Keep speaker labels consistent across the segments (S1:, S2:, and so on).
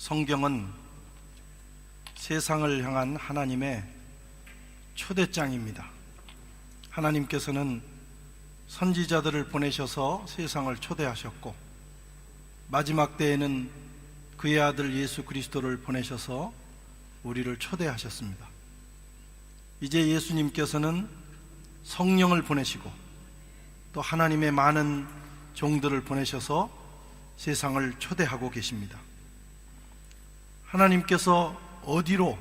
S1: 성경은 세상을 향한 하나님의 초대장입니다. 하나님께서는 선지자들을 보내셔서 세상을 초대하셨고 마지막 때에는 그의 아들 예수 그리스도를 보내셔서 우리를 초대하셨습니다. 이제 예수님께서는 성령을 보내시고 또 하나님의 많은 종들을 보내셔서 세상을 초대하고 계십니다. 하나님께서 어디로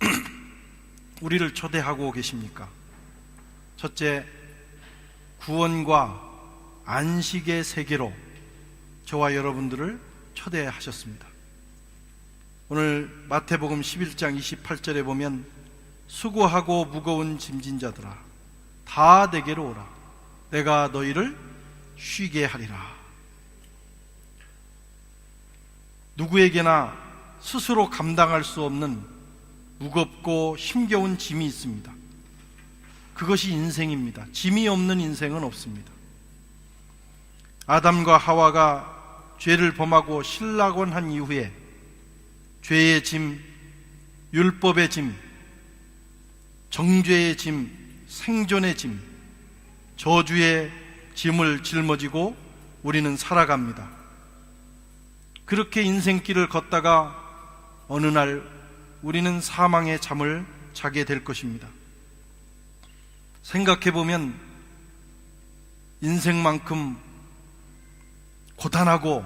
S1: 우리를 초대하고 계십니까? 첫째, 구원과 안식의 세계로 저와 여러분들을 초대하셨습니다. 오늘 마태복음 11장 28절에 보면 수고하고 무거운 짐진 자들아 다 내게로 오라 내가 너희를 쉬게 하리라 누구에게나 스스로 감당할 수 없는 무겁고 힘겨운 짐이 있습니다. 그것이 인생입니다. 짐이 없는 인생은 없습니다. 아담과 하와가 죄를 범하고 신락원 한 이후에 죄의 짐, 율법의 짐, 정죄의 짐, 생존의 짐, 저주의 짐을 짊어지고 우리는 살아갑니다. 그렇게 인생길을 걷다가 어느 날 우리는 사망의 잠을 자게 될 것입니다. 생각해 보면 인생만큼 고단하고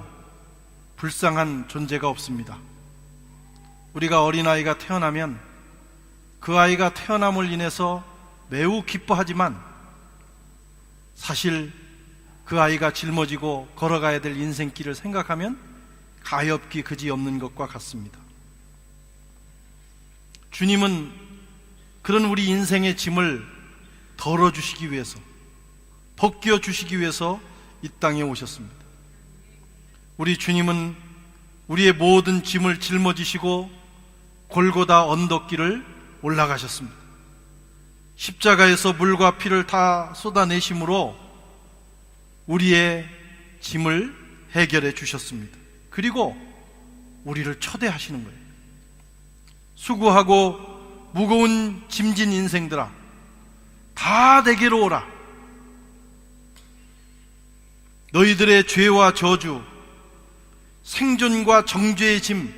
S1: 불쌍한 존재가 없습니다. 우리가 어린아이가 태어나면 그 아이가 태어남을 인해서 매우 기뻐하지만 사실 그 아이가 짊어지고 걸어가야 될 인생길을 생각하면 가엾기 그지 없는 것과 같습니다. 주님은 그런 우리 인생의 짐을 덜어주시기 위해서, 벗겨 주시기 위해서 이 땅에 오셨습니다. 우리 주님은 우리의 모든 짐을 짊어지시고 골고다 언덕길을 올라가셨습니다. 십자가에서 물과 피를 다 쏟아내심으로 우리의 짐을 해결해 주셨습니다. 그리고 우리를 초대하시는 거예요. 수고하고 무거운 짐진 인생들아, 다 내게로 오라. 너희들의 죄와 저주, 생존과 정죄의 짐,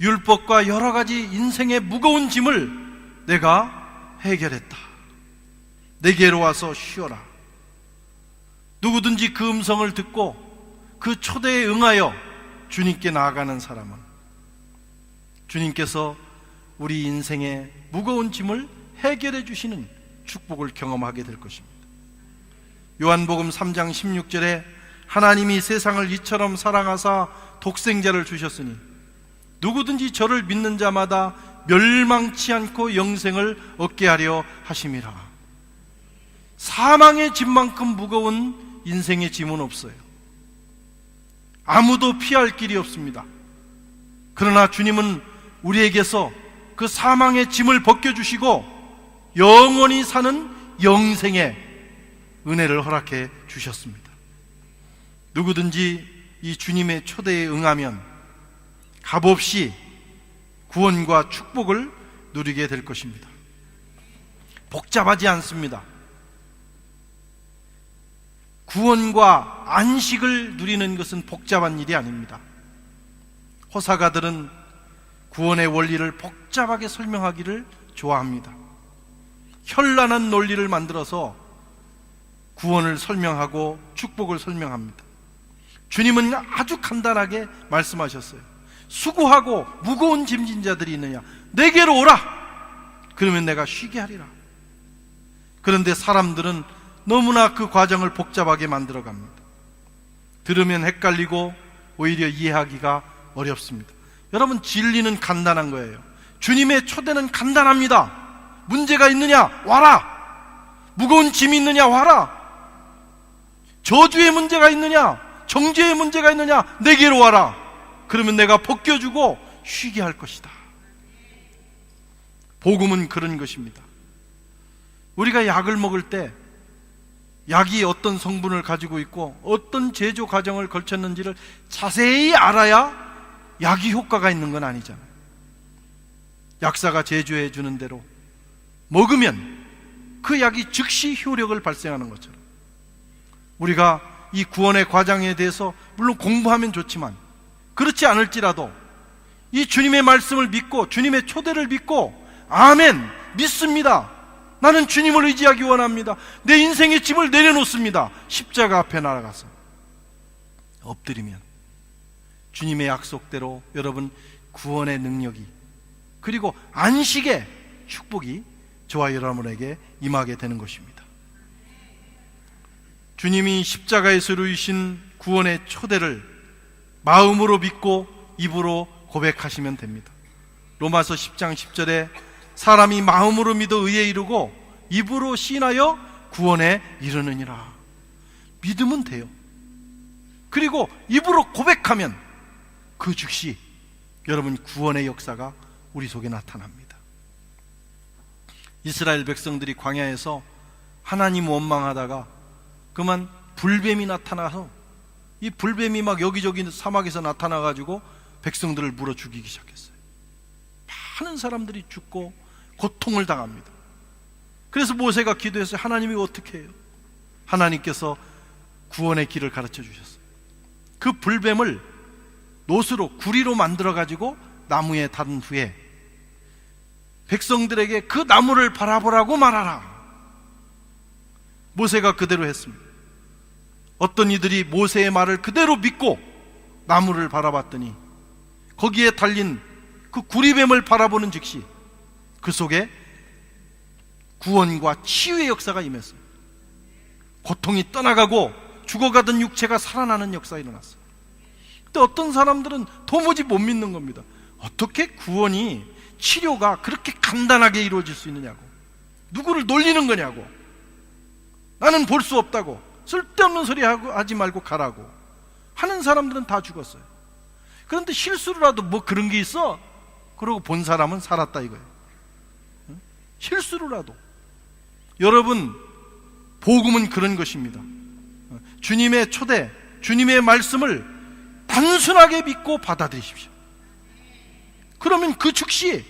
S1: 율법과 여러 가지 인생의 무거운 짐을 내가 해결했다. 내게로 와서 쉬어라. 누구든지 그 음성을 듣고 그 초대에 응하여 주님께 나아가는 사람은 주님께서 우리 인생의 무거운 짐을 해결해 주시는 축복을 경험하게 될 것입니다. 요한복음 3장 16절에 하나님이 세상을 이처럼 사랑하사 독생자를 주셨으니 누구든지 저를 믿는 자마다 멸망치 않고 영생을 얻게 하려 하심이라. 사망의 짐만큼 무거운 인생의 짐은 없어요. 아무도 피할 길이 없습니다. 그러나 주님은 우리에게서 그 사망의 짐을 벗겨주시고 영원히 사는 영생의 은혜를 허락해 주셨습니다. 누구든지 이 주님의 초대에 응하면 값없이 구원과 축복을 누리게 될 것입니다. 복잡하지 않습니다. 구원과 안식을 누리는 것은 복잡한 일이 아닙니다. 호사가들은 구원의 원리를 복잡하게 설명하기를 좋아합니다. 현란한 논리를 만들어서 구원을 설명하고 축복을 설명합니다. 주님은 아주 간단하게 말씀하셨어요. 수고하고 무거운 짐진 자들이 있느냐? 내게로 오라! 그러면 내가 쉬게 하리라. 그런데 사람들은 너무나 그 과정을 복잡하게 만들어 갑니다. 들으면 헷갈리고 오히려 이해하기가 어렵습니다. 여러분, 진리는 간단한 거예요. 주님의 초대는 간단합니다. 문제가 있느냐? 와라! 무거운 짐이 있느냐? 와라! 저주의 문제가 있느냐? 정죄의 문제가 있느냐? 내게로 와라! 그러면 내가 벗겨주고 쉬게 할 것이다. 복음은 그런 것입니다. 우리가 약을 먹을 때 약이 어떤 성분을 가지고 있고 어떤 제조 과정을 걸쳤는지를 자세히 알아야 약이 효과가 있는 건 아니잖아요. 약사가 제조해 주는 대로 먹으면 그 약이 즉시 효력을 발생하는 것처럼 우리가 이 구원의 과정에 대해서 물론 공부하면 좋지만 그렇지 않을지라도 이 주님의 말씀을 믿고 주님의 초대를 믿고 아멘 믿습니다. 나는 주님을 의지하기 원합니다. 내 인생의 짐을 내려놓습니다. 십자가 앞에 날아가서 엎드리면 주님의 약속대로 여러분 구원의 능력이 그리고 안식의 축복이 저와 여러분에게 임하게 되는 것입니다. 주님이 십자가에서 이루신 구원의 초대를 마음으로 믿고 입으로 고백하시면 됩니다. 로마서 10장 10절에 사람이 마음으로 믿어 의에 이르고 입으로 신하여 구원에 이르느니라. 믿으면 돼요. 그리고 입으로 고백하면 그 즉시 여러분 구원의 역사가 우리 속에 나타납니다. 이스라엘 백성들이 광야에서 하나님 원망하다가 그만 불뱀이 나타나서 이 불뱀이 막 여기저기 사막에서 나타나 가지고 백성들을 물어 죽이기 시작했어요. 많은 사람들이 죽고 고통을 당합니다. 그래서 모세가 기도해서 하나님이 어떻게 해요? 하나님께서 구원의 길을 가르쳐 주셨어요. 그 불뱀을 노스로 구리로 만들어 가지고 나무에 단 후에 백성들에게 그 나무를 바라보라고 말하라. 모세가 그대로 했습니다. 어떤 이들이 모세의 말을 그대로 믿고 나무를 바라봤더니 거기에 달린 그 구리뱀을 바라보는 즉시 그 속에 구원과 치유의 역사가 임했어요. 고통이 떠나가고 죽어가던 육체가 살아나는 역사가 일어났어요. 근데 어떤 사람들은 도무지 못 믿는 겁니다. 어떻게 구원이 치료가 그렇게 간단하게 이루어질 수 있느냐고. 누구를 놀리는 거냐고. 나는 볼 수 없다고. 쓸데없는 소리 하고 하지 말고 가라고. 하는 사람들은 다 죽었어요. 그런데 실수로라도 뭐 그런 게 있어? 그러고 본 사람은 살았다 이거예요. 응? 실수로라도. 여러분, 복음은 그런 것입니다. 주님의 초대, 주님의 말씀을 단순하게 믿고 받아들이십시오. 그러면 그 즉시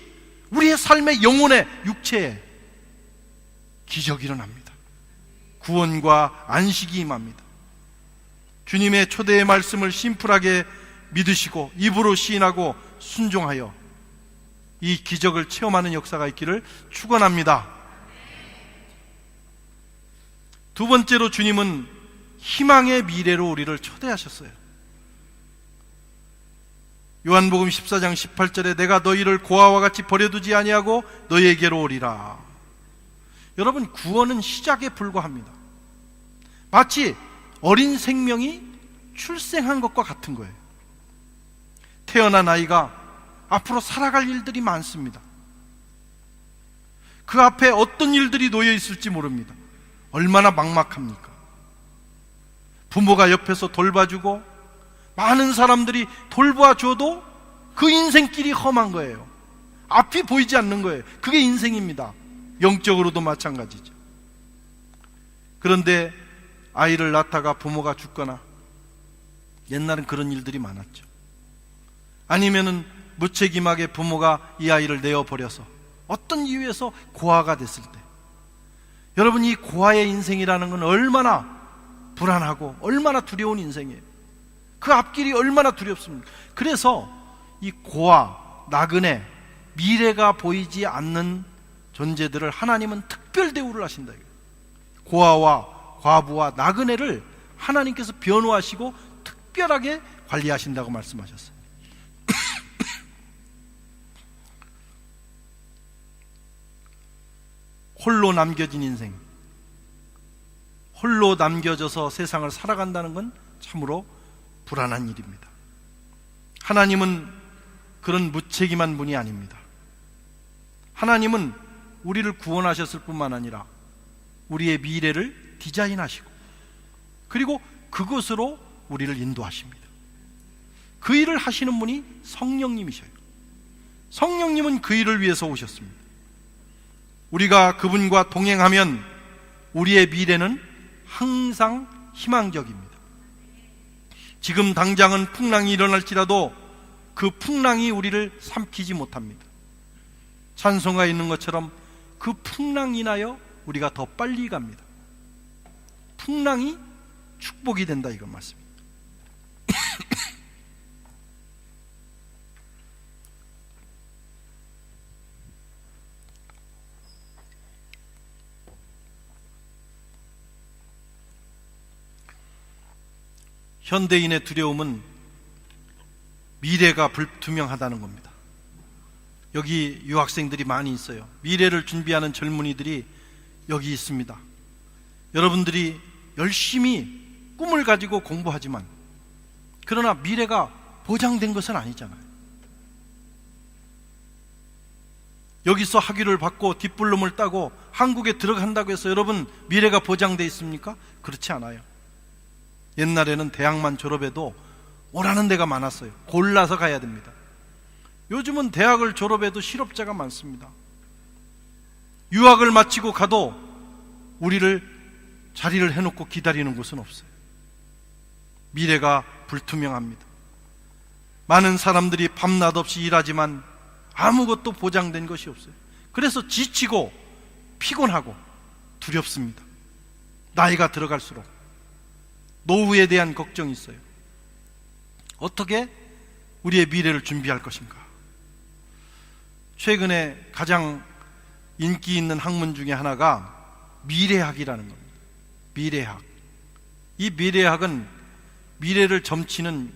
S1: 우리의 삶의 영혼의 육체에 기적이 일어납니다. 구원과 안식이 임합니다. 주님의 초대의 말씀을 심플하게 믿으시고 입으로 시인하고 순종하여 이 기적을 체험하는 역사가 있기를 축원합니다. 두 번째로 주님은 희망의 미래로 우리를 초대하셨어요. 요한복음 14장 18절에 내가 너희를 고아와 같이 버려두지 아니하고 너희에게로 오리라. 여러분 구원은 시작에 불과합니다. 마치 어린 생명이 출생한 것과 같은 거예요. 태어난 아이가 앞으로 살아갈 일들이 많습니다. 그 앞에 어떤 일들이 놓여 있을지 모릅니다. 얼마나 막막합니까? 부모가 옆에서 돌봐주고 많은 사람들이 돌봐줘도 그 인생길이 험한 거예요. 앞이 보이지 않는 거예요. 그게 인생입니다. 영적으로도 마찬가지죠. 그런데 아이를 낳다가 부모가 죽거나 옛날엔 그런 일들이 많았죠. 아니면은 무책임하게 부모가 이 아이를 내어버려서 어떤 이유에서 고아가 됐을 때 여러분 이 고아의 인생이라는 건 얼마나 불안하고 얼마나 두려운 인생이에요. 그 앞길이 얼마나 두렵습니까? 그래서 이 고아, 나그네, 미래가 보이지 않는 존재들을 하나님은 특별 대우를 하신다. 고아와 과부와 나그네를 하나님께서 변호하시고 특별하게 관리하신다고 말씀하셨어요. 홀로 남겨진 인생, 홀로 남겨져서 세상을 살아간다는 건 참으로 불안한 일입니다. 하나님은 그런 무책임한 분이 아닙니다. 하나님은 우리를 구원하셨을 뿐만 아니라 우리의 미래를 디자인하시고 그리고 그것으로 우리를 인도하십니다. 그 일을 하시는 분이 성령님이셔요. 성령님은 그 일을 위해서 오셨습니다. 우리가 그분과 동행하면 우리의 미래는 항상 희망적입니다. 지금 당장은 풍랑이 일어날지라도 그 풍랑이 우리를 삼키지 못합니다. 찬송가 있는 것처럼 그 풍랑 인하여 우리가 더 빨리 갑니다. 풍랑이 축복이 된다 이건 말씀 현대인의 두려움은 미래가 불투명하다는 겁니다. 여기 유학생들이 많이 있어요. 미래를 준비하는 젊은이들이 여기 있습니다. 여러분들이 열심히 꿈을 가지고 공부하지만 그러나 미래가 보장된 것은 아니잖아요. 여기서 학위를 받고 뒷불름을 따고 한국에 들어간다고 해서 여러분 미래가 보장돼 있습니까? 그렇지 않아요. 옛날에는 대학만 졸업해도 오라는 데가 많았어요. 골라서 가야 됩니다. 요즘은 대학을 졸업해도 실업자가 많습니다. 유학을 마치고 가도 우리를 자리를 해놓고 기다리는 곳은 없어요. 미래가 불투명합니다. 많은 사람들이 밤낮 없이 일하지만 아무것도 보장된 것이 없어요. 그래서 지치고 피곤하고 두렵습니다. 나이가 들어갈수록 노후에 대한 걱정이 있어요. 어떻게 우리의 미래를 준비할 것인가? 최근에 가장 인기 있는 학문 중에 하나가 미래학이라는 겁니다. 미래학. 이 미래학은 미래를 점치는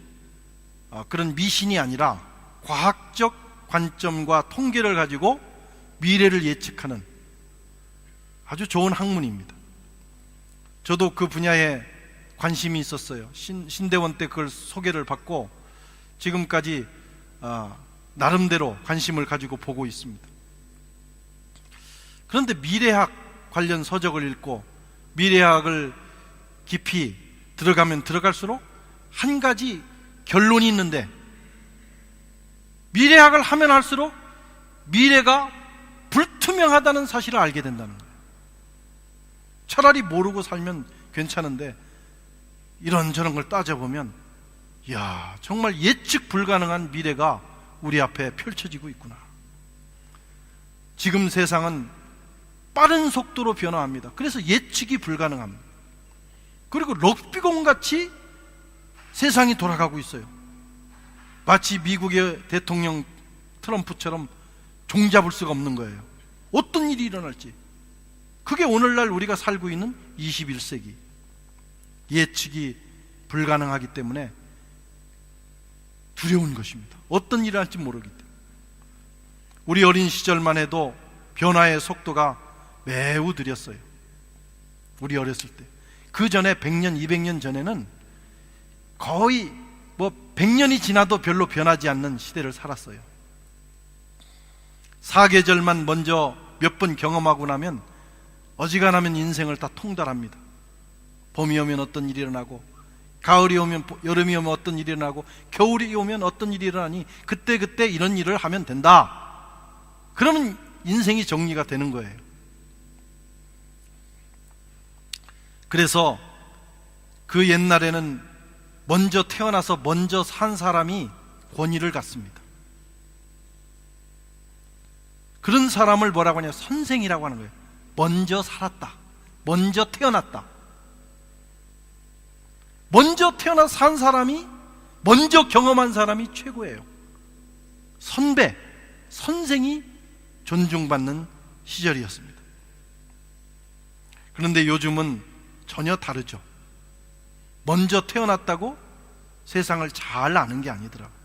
S1: 어, 그런 미신이 아니라 과학적 관점과 통계를 가지고 미래를 예측하는 아주 좋은 학문입니다. 저도 그 분야에 관심이 있었어요. 신, 신대원 때 그걸 소개를 받고 지금까지 아, 나름대로 관심을 가지고 보고 있습니다. 그런데 미래학 관련 서적을 읽고 미래학을 깊이 들어가면 들어갈수록 한 가지 결론이 있는데 미래학을 하면 할수록 미래가 불투명하다는 사실을 알게 된다는 거예요. 차라리 모르고 살면 괜찮은데 이런저런 걸 따져보면 야 정말 예측 불가능한 미래가 우리 앞에 펼쳐지고 있구나. 지금 세상은 빠른 속도로 변화합니다. 그래서 예측이 불가능합니다. 그리고 럭비공 같이 세상이 돌아가고 있어요. 마치 미국의 대통령 트럼프처럼 종잡을 수가 없는 거예요. 어떤 일이 일어날지. 그게 오늘날 우리가 살고 있는 21세기. 예측이 불가능하기 때문에 두려운 것입니다. 어떤 일을 할지 모르기 때문에. 우리 어린 시절만 해도 변화의 속도가 매우 느렸어요. 우리 어렸을 때. 그 전에 100년, 200년 전에는 거의 뭐 100년이 지나도 별로 변하지 않는 시대를 살았어요. 사계절만 먼저 몇 번 경험하고 나면 어지간하면 인생을 다 통달합니다. 봄이 오면 어떤 일이 일어나고 가을이 오면 여름이 오면 어떤 일이 일어나고 겨울이 오면 어떤 일이 일어나니 그때 그때 이런 일을 하면 된다. 그러면 인생이 정리가 되는 거예요. 그래서 그 옛날에는 먼저 태어나서 먼저 산 사람이 권위를 갖습니다. 그런 사람을 뭐라고 하냐? 선생이라고 하는 거예요. 먼저 살았다. 먼저 태어났다. 먼저 태어나 산 사람이 먼저 경험한 사람이 최고예요. 선배, 선생이 존중받는 시절이었습니다. 그런데 요즘은 전혀 다르죠. 먼저 태어났다고 세상을 잘 아는 게 아니더라고요.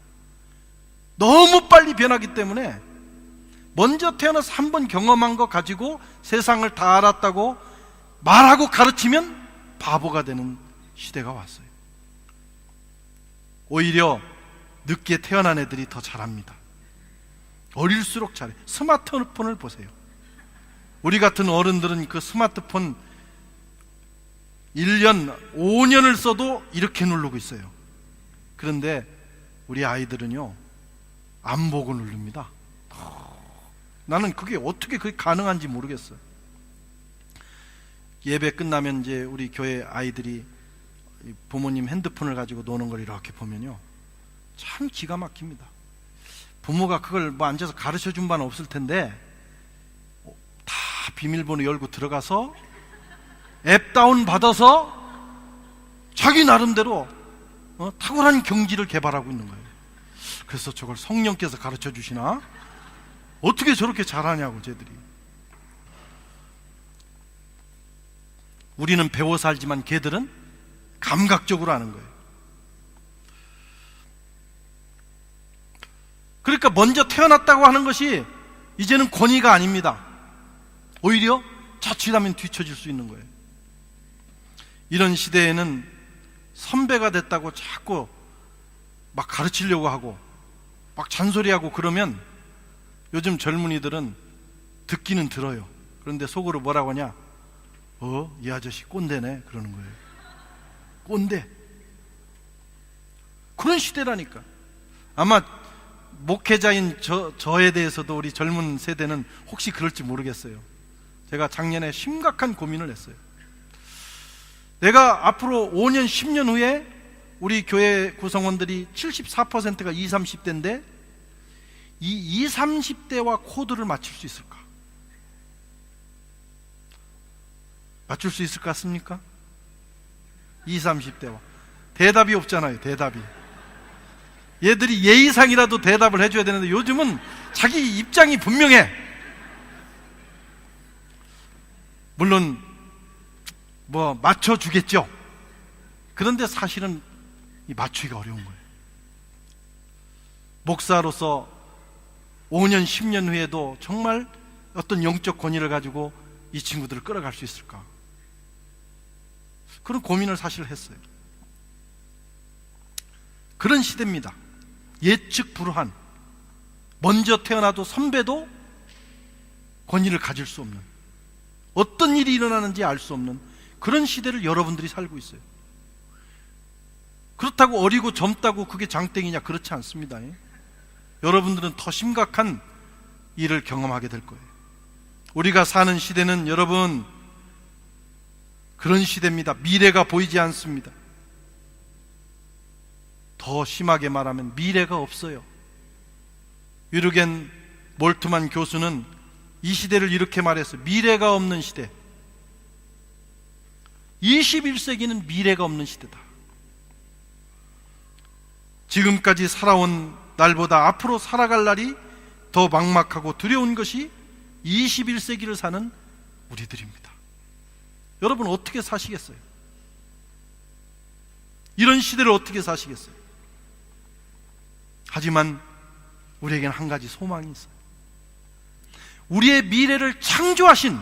S1: 너무 빨리 변하기 때문에 먼저 태어나서 한 번 경험한 거 가지고 세상을 다 알았다고 말하고 가르치면 바보가 되는 시대가 왔어요. 오히려 늦게 태어난 애들이 더 잘합니다. 어릴수록 잘해. 스마트폰을 보세요. 우리 같은 어른들은 그 스마트폰 1년, 5년을 써도 이렇게 누르고 있어요. 그런데 우리 아이들은요, 안 보고 누릅니다. 나는 그게 어떻게 그게 가능한지 모르겠어요. 예배 끝나면 이제 우리 교회 아이들이 부모님 핸드폰을 가지고 노는 걸 이렇게 보면요. 참 기가 막힙니다. 부모가 그걸 뭐 앉아서 가르쳐 준 바는 없을 텐데 다 비밀번호 열고 들어가서 앱 다운 받아서 자기 나름대로 어, 탁월한 경지를 개발하고 있는 거예요. 그래서 저걸 성령께서 가르쳐 주시나? 어떻게 저렇게 잘하냐고 쟤들이. 우리는 배워서 알지만 걔들은 감각적으로 아는 거예요. 그러니까 먼저 태어났다고 하는 것이 이제는 권위가 아닙니다. 오히려 자칫하면 뒤처질 수 있는 거예요. 이런 시대에는 선배가 됐다고 자꾸 막 가르치려고 하고 막 잔소리하고 그러면 요즘 젊은이들은 듣기는 들어요. 그런데 속으로 뭐라고 하냐? 어, 이 아저씨 꼰대네. 그러는 거예요. 꼰대. 그런 시대라니까. 아마 목회자인 저, 저에 대해서도 우리 젊은 세대는 혹시 그럴지 모르겠어요. 제가 작년에 심각한 고민을 했어요. 내가 앞으로 5년, 10년 후에 우리 교회 구성원들이 74%가 20, 30대인데 이 20, 30대와 코드를 맞출 수 있을까? 맞출 수 있을 것 같습니까? 20, 30대와. 대답이 없잖아요, 대답이. 얘들이 예의상이라도 대답을 해줘야 되는데 요즘은 자기 입장이 분명해. 물론 뭐 맞춰주겠죠. 그런데 사실은 이 맞추기가 어려운 거예요. 목사로서 5년, 10년 후에도 정말 어떤 영적 권위를 가지고 이 친구들을 끌어갈 수 있을까? 그런 고민을 사실 했어요. 그런 시대입니다. 예측 불허한 먼저 태어나도 선배도 권위를 가질 수 없는 어떤 일이 일어나는지 알 수 없는 그런 시대를 여러분들이 살고 있어요. 그렇다고 어리고 젊다고 그게 장땡이냐 그렇지 않습니다. 예? 여러분들은 더 심각한 일을 경험하게 될 거예요. 우리가 사는 시대는 여러분 그런 시대입니다. 미래가 보이지 않습니다. 더 심하게 말하면 미래가 없어요. 유르겐 몰트만 교수는 이 시대를 이렇게 말했어요. 미래가 없는 시대. 21세기는 미래가 없는 시대다. 지금까지 살아온 날보다 앞으로 살아갈 날이 더 막막하고 두려운 것이 21세기를 사는 우리들입니다. 여러분 어떻게 사시겠어요? 이런 시대를 어떻게 사시겠어요? 하지만 우리에게는 한 가지 소망이 있어요. 우리의 미래를 창조하신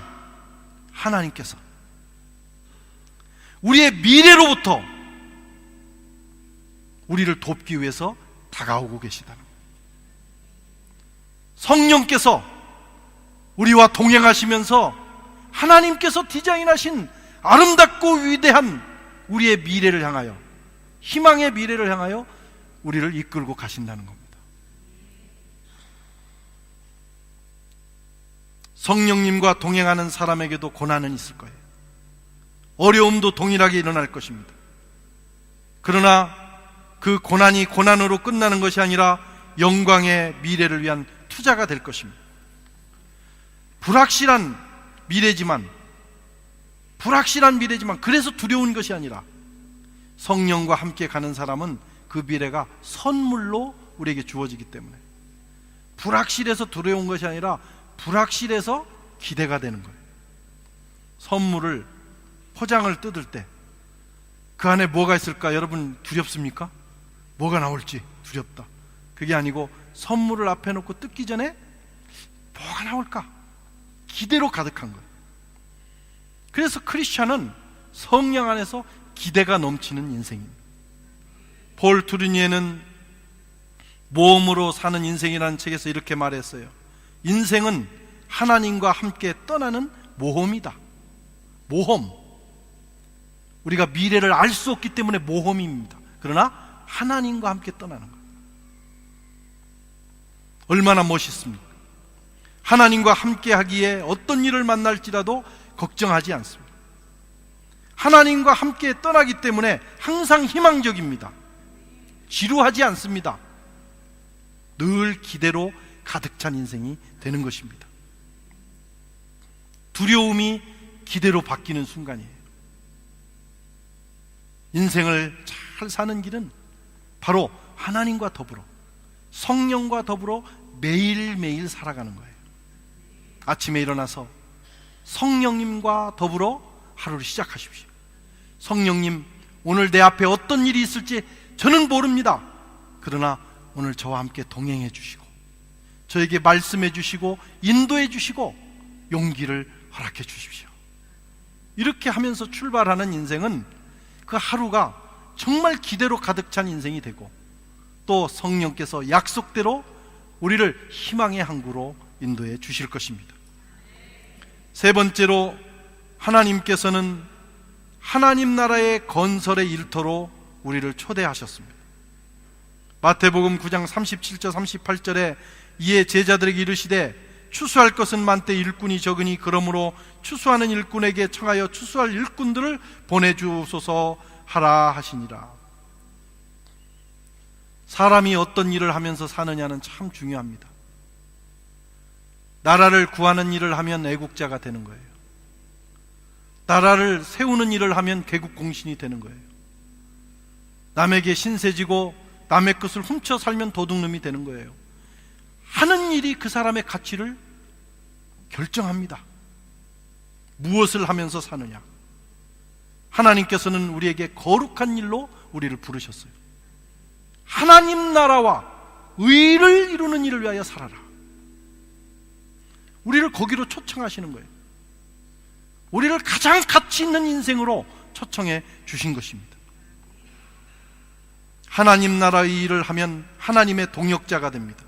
S1: 하나님께서 우리의 미래로부터 우리를 돕기 위해서 다가오고 계시다는 거예요. 성령께서 우리와 동행하시면서 하나님께서 디자인하신 아름답고 위대한 우리의 미래를 향하여 희망의 미래를 향하여 우리를 이끌고 가신다는 겁니다. 성령님과 동행하는 사람에게도 고난은 있을 거예요. 어려움도 동일하게 일어날 것입니다. 그러나 그 고난이 고난으로 끝나는 것이 아니라 영광의 미래를 위한 투자가 될 것입니다. 불확실한 미래지만, 불확실한 미래지만, 그래서 두려운 것이 아니라 성령과 함께 가는 사람은 그 미래가 선물로 우리에게 주어지기 때문에 불확실해서 두려운 것이 아니라 불확실해서 기대가 되는 거예요. 선물을 포장을 뜯을 때 그 안에 뭐가 있을까 여러분 두렵습니까? 뭐가 나올지 두렵다. 그게 아니고 선물을 앞에 놓고 뜯기 전에 뭐가 나올까? 기대로 가득한 거예요. 그래서 크리스천은 성령 안에서 기대가 넘치는 인생입니다. 폴 투르니에는 모험으로 사는 인생이라는 책에서 이렇게 말했어요. 인생은 하나님과 함께 떠나는 모험이다. 모험. 우리가 미래를 알 수 없기 때문에 모험입니다. 그러나 하나님과 함께 떠나는 것. 얼마나 멋있습니까? 하나님과 함께 하기에 어떤 일을 만날지라도 걱정하지 않습니다. 하나님과 함께 떠나기 때문에 항상 희망적입니다. 지루하지 않습니다. 늘 기대로 가득 찬 인생이 되는 것입니다. 두려움이 기대로 바뀌는 순간이에요. 인생을 잘 사는 길은 바로 하나님과 더불어 성령과 더불어 매일매일 살아가는 거예요. 아침에 일어나서 성령님과 더불어 하루를 시작하십시오. 성령님, 오늘 내 앞에 어떤 일이 있을지 저는 모릅니다. 그러나 오늘 저와 함께 동행해 주시고, 저에게 말씀해 주시고, 인도해 주시고, 용기를 허락해 주십시오. 이렇게 하면서 출발하는 인생은 그 하루가 정말 기대로 가득 찬 인생이 되고, 또 성령께서 약속대로 우리를 희망의 항구로 인도해 주실 것입니다. 세 번째로 하나님께서는 하나님 나라의 건설의 일터로 우리를 초대하셨습니다. 마태복음 9장 37절 38절에 이에 제자들에게 이르시되 추수할 것은 많되 일꾼이 적으니 그러므로 추수하는 일꾼에게 청하여 추수할 일꾼들을 보내주소서 하라 하시니라. 사람이 어떤 일을 하면서 사느냐는 참 중요합니다. 나라를 구하는 일을 하면 애국자가 되는 거예요. 나라를 세우는 일을 하면 개국 공신이 되는 거예요. 남에게 신세지고 남의 것을 훔쳐 살면 도둑놈이 되는 거예요. 하는 일이 그 사람의 가치를 결정합니다. 무엇을 하면서 사느냐. 하나님께서는 우리에게 거룩한 일로 우리를 부르셨어요. 하나님 나라와 의를 이루는 일을 위하여 살아라. 우리를 거기로 초청하시는 거예요. 우리를 가장 가치 있는 인생으로 초청해 주신 것입니다. 하나님 나라의 일을 하면 하나님의 동역자가 됩니다.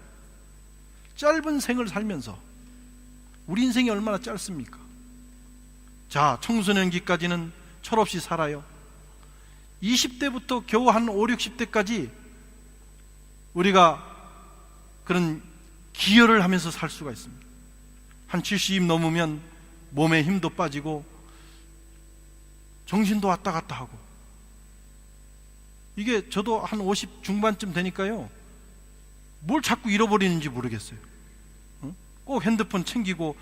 S1: 짧은 생을 살면서 우리 인생이 얼마나 짧습니까? 자, 청소년기까지는 철없이 살아요. 20대부터 겨우 한 5, 60대까지 우리가 그런 기여를 하면서 살 수가 있습니다. 한 70 넘으면 몸에 힘도 빠지고 정신도 왔다 갔다 하고. 이게 저도 한 50 중반쯤 되니까요. 뭘 자꾸 잃어버리는지 모르겠어요. 어? 꼭 핸드폰 챙기고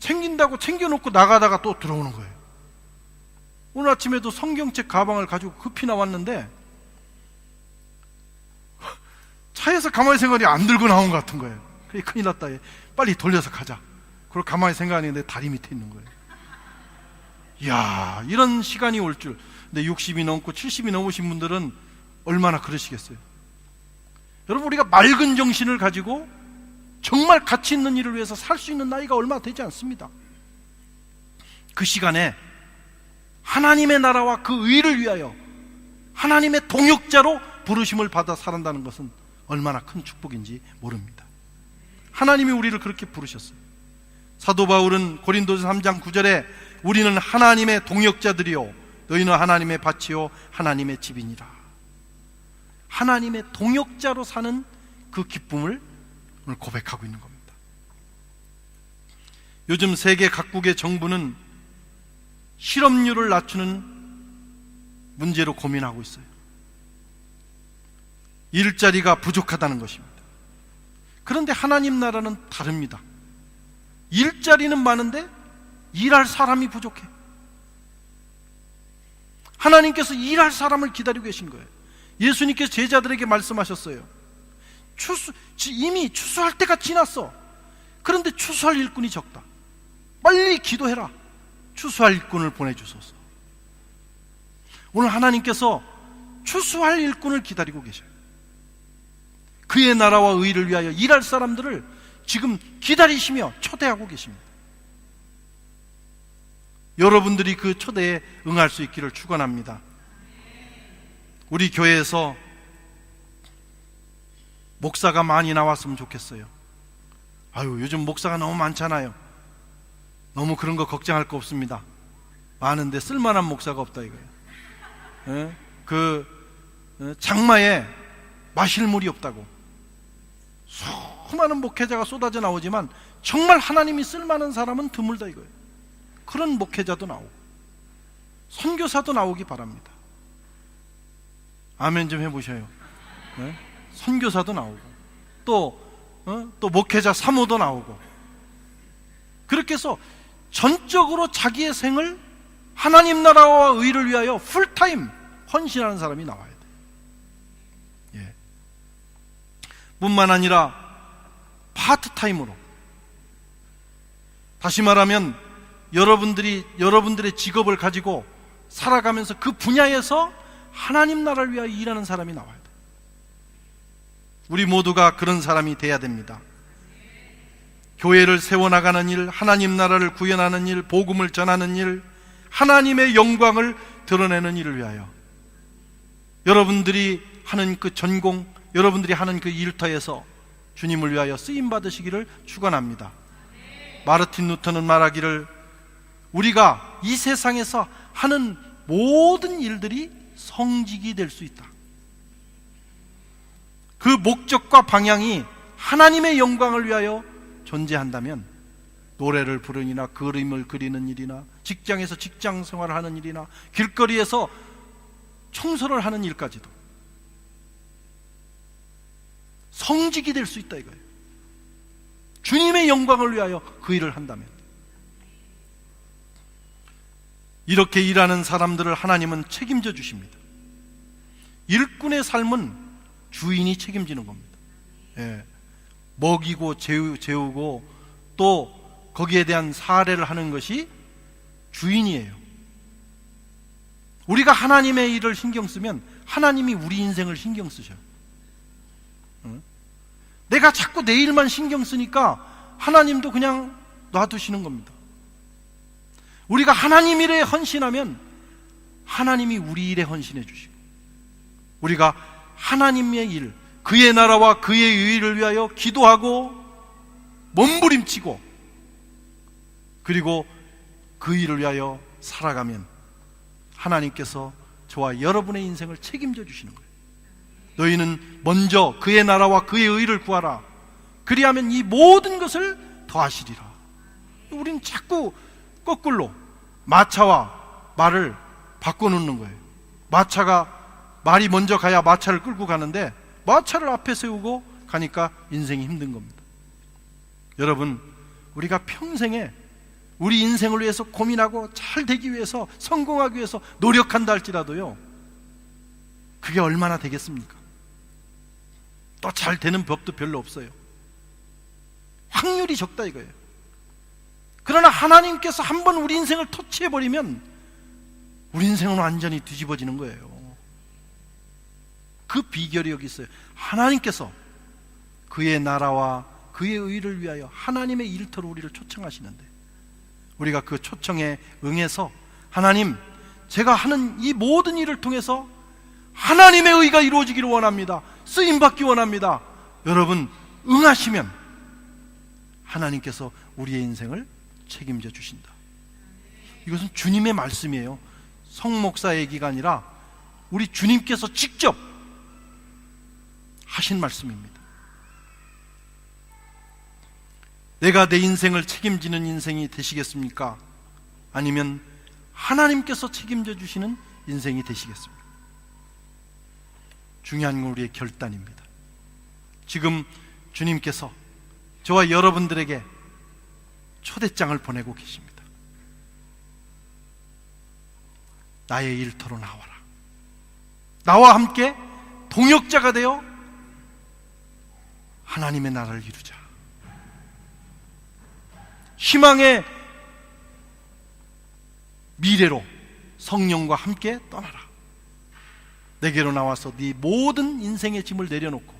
S1: 챙긴다고 챙겨놓고 나가다가 또 들어오는 거예요. 오늘 아침에도 성경책 가방을 가지고 급히 나왔는데 차에서 가만히 생각이 안 들고 나온 것 같은 거예요. 그래 큰일 났다. 얘. 빨리 돌려서 가자 그걸 가만히 생각하는데 다리 밑에 있는 거예요. 이야, 이런 시간이 올 줄. 근데 60이 넘고 70이 넘으신 분들은 얼마나 그러시겠어요? 여러분, 우리가 맑은 정신을 가지고 정말 가치 있는 일을 위해서 살 수 있는 나이가 얼마 되지 않습니다. 그 시간에 하나님의 나라와 그 의를 위하여 하나님의 동역자로 부르심을 받아 살아간다는 것은 얼마나 큰 축복인지 모릅니다. 하나님이 우리를 그렇게 부르셨어요. 사도 바울은 고린도서 3장 9절에 우리는 하나님의 동역자들이요 너희는 하나님의 밭이요 하나님의 집이니라. 하나님의 동역자로 사는 그 기쁨을 오늘 고백하고 있는 겁니다. 요즘 세계 각국의 정부는 실업률을 낮추는 문제로 고민하고 있어요. 일자리가 부족하다는 것입니다. 그런데 하나님 나라는 다릅니다. 일자리는 많은데 일할 사람이 부족해. 하나님께서 일할 사람을 기다리고 계신 거예요. 예수님께서 제자들에게 말씀하셨어요. 추수, 이미 추수할 때가 지났어. 그런데 추수할 일꾼이 적다. 빨리 기도해라. 추수할 일꾼을 보내주소서. 오늘 하나님께서 추수할 일꾼을 기다리고 계셔요. 그의 나라와 의를 위하여 일할 사람들을 지금 기다리시며 초대하고 계십니다. 여러분들이 그 초대에 응할 수 있기를 축원합니다. 우리 교회에서 목사가 많이 나왔으면 좋겠어요. 아유, 요즘 목사가 너무 많잖아요. 너무 그런 거 걱정할 거 없습니다. 많은데 쓸만한 목사가 없다 이거예요. 예? 그 어, 장마에 마실 물이 없다고. 수많은 목회자가 쏟아져 나오지만 정말 하나님이 쓸만한 사람은 드물다 이거예요. 그런 목회자도 나오고 선교사도 나오기 바랍니다. 아멘 좀 해보셔요. 네? 선교사도 나오고 또 어? 또 목회자 사모도 나오고 그렇게 해서 전적으로 자기의 생을 하나님 나라와 의를 위하여 풀타임 헌신하는 사람이 나와야 뿐만 아니라 파트타임으로 다시 말하면 여러분들이 여러분들의 직업을 가지고 살아가면서 그 분야에서 하나님 나라를 위하여 일하는 사람이 나와야 돼. 우리 모두가 그런 사람이 돼야 됩니다. 교회를 세워 나가는 일, 하나님 나라를 구현하는 일, 복음을 전하는 일, 하나님의 영광을 드러내는 일을 위하여 여러분들이 하는 그 전공, 여러분들이 하는 그 일터에서 주님을 위하여 쓰임 받으시기를 축원합니다. 마르틴 루터는 말하기를 우리가 이 세상에서 하는 모든 일들이 성직이 될 수 있다. 그 목적과 방향이 하나님의 영광을 위하여 존재한다면 노래를 부르니나 그림을 그리는 일이나 직장에서 직장 생활을 하는 일이나 길거리에서 청소를 하는 일까지도 성직이 될 수 있다 이거예요. 주님의 영광을 위하여 그 일을 한다면 이렇게 일하는 사람들을 하나님은 책임져 주십니다. 일꾼의 삶은 주인이 책임지는 겁니다. 예. 먹이고 재우, 재우고 또 거기에 대한 사례를 하는 것이 주인이에요. 우리가 하나님의 일을 신경 쓰면 하나님이 우리 인생을 신경 쓰셔. 응? 내가 자꾸 내 일만 신경 쓰니까 하나님도 그냥 놔두시는 겁니다. 우리가 하나님 일에 헌신하면 하나님이 우리 일에 헌신해 주시고 우리가 하나님의 일, 그의 나라와 그의 의를 위하여 기도하고 몸부림치고 그리고 그 일을 위하여 살아가면 하나님께서 저와 여러분의 인생을 책임져 주시는 거예요. 너희는 먼저 그의 나라와 그의 의를 구하라. 그리하면 이 모든 것을 더하시리라. 우리는 자꾸 거꾸로 마차와 말을 바꿔놓는 거예요. 마차가 말이 먼저 가야 마차를 끌고 가는데 마차를 앞에 세우고 가니까 인생이 힘든 겁니다. 여러분, 우리가 평생에 우리 인생을 위해서 고민하고 잘 되기 위해서 성공하기 위해서 노력한다 할지라도요. 그게 얼마나 되겠습니까? 또 잘 되는 법도 별로 없어요. 확률이 적다 이거예요. 그러나 하나님께서 한 번 우리 인생을 터치해 버리면 우리 인생은 완전히 뒤집어지는 거예요. 그 비결이 여기 있어요. 하나님께서 그의 나라와 그의 의를 위하여 하나님의 일터로 우리를 초청하시는데 우리가 그 초청에 응해서 하나님 제가 하는 이 모든 일을 통해서 하나님의 의가 이루어지기를 원합니다. 쓰임 받기 원합니다. 여러분 응하시면 하나님께서 우리의 인생을 책임져 주신다. 이것은 주님의 말씀이에요. 성목사 얘기가 아니라 우리 주님께서 직접 하신 말씀입니다. 내가 내 인생을 책임지는 인생이 되시겠습니까? 아니면 하나님께서 책임져 주시는 인생이 되시겠습니까? 중요한 건 우리의 결단입니다. 지금 주님께서 저와 여러분들에게 초대장을 보내고 계십니다. 나의 일터로 나와라. 나와 함께 동역자가 되어 하나님의 나라를 이루자. 희망의 미래로 성령과 함께 떠나라. 내게로 나와서 네 모든 인생의 짐을 내려놓고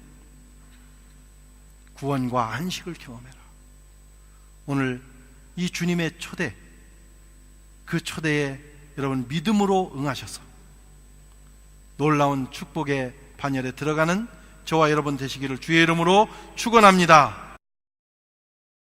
S1: 구원과 안식을 경험해라. 오늘 이 주님의 초대, 그 초대에 여러분 믿음으로 응하셔서 놀라운 축복의 반열에 들어가는 저와 여러분 되시기를 주의 이름으로 축원합니다.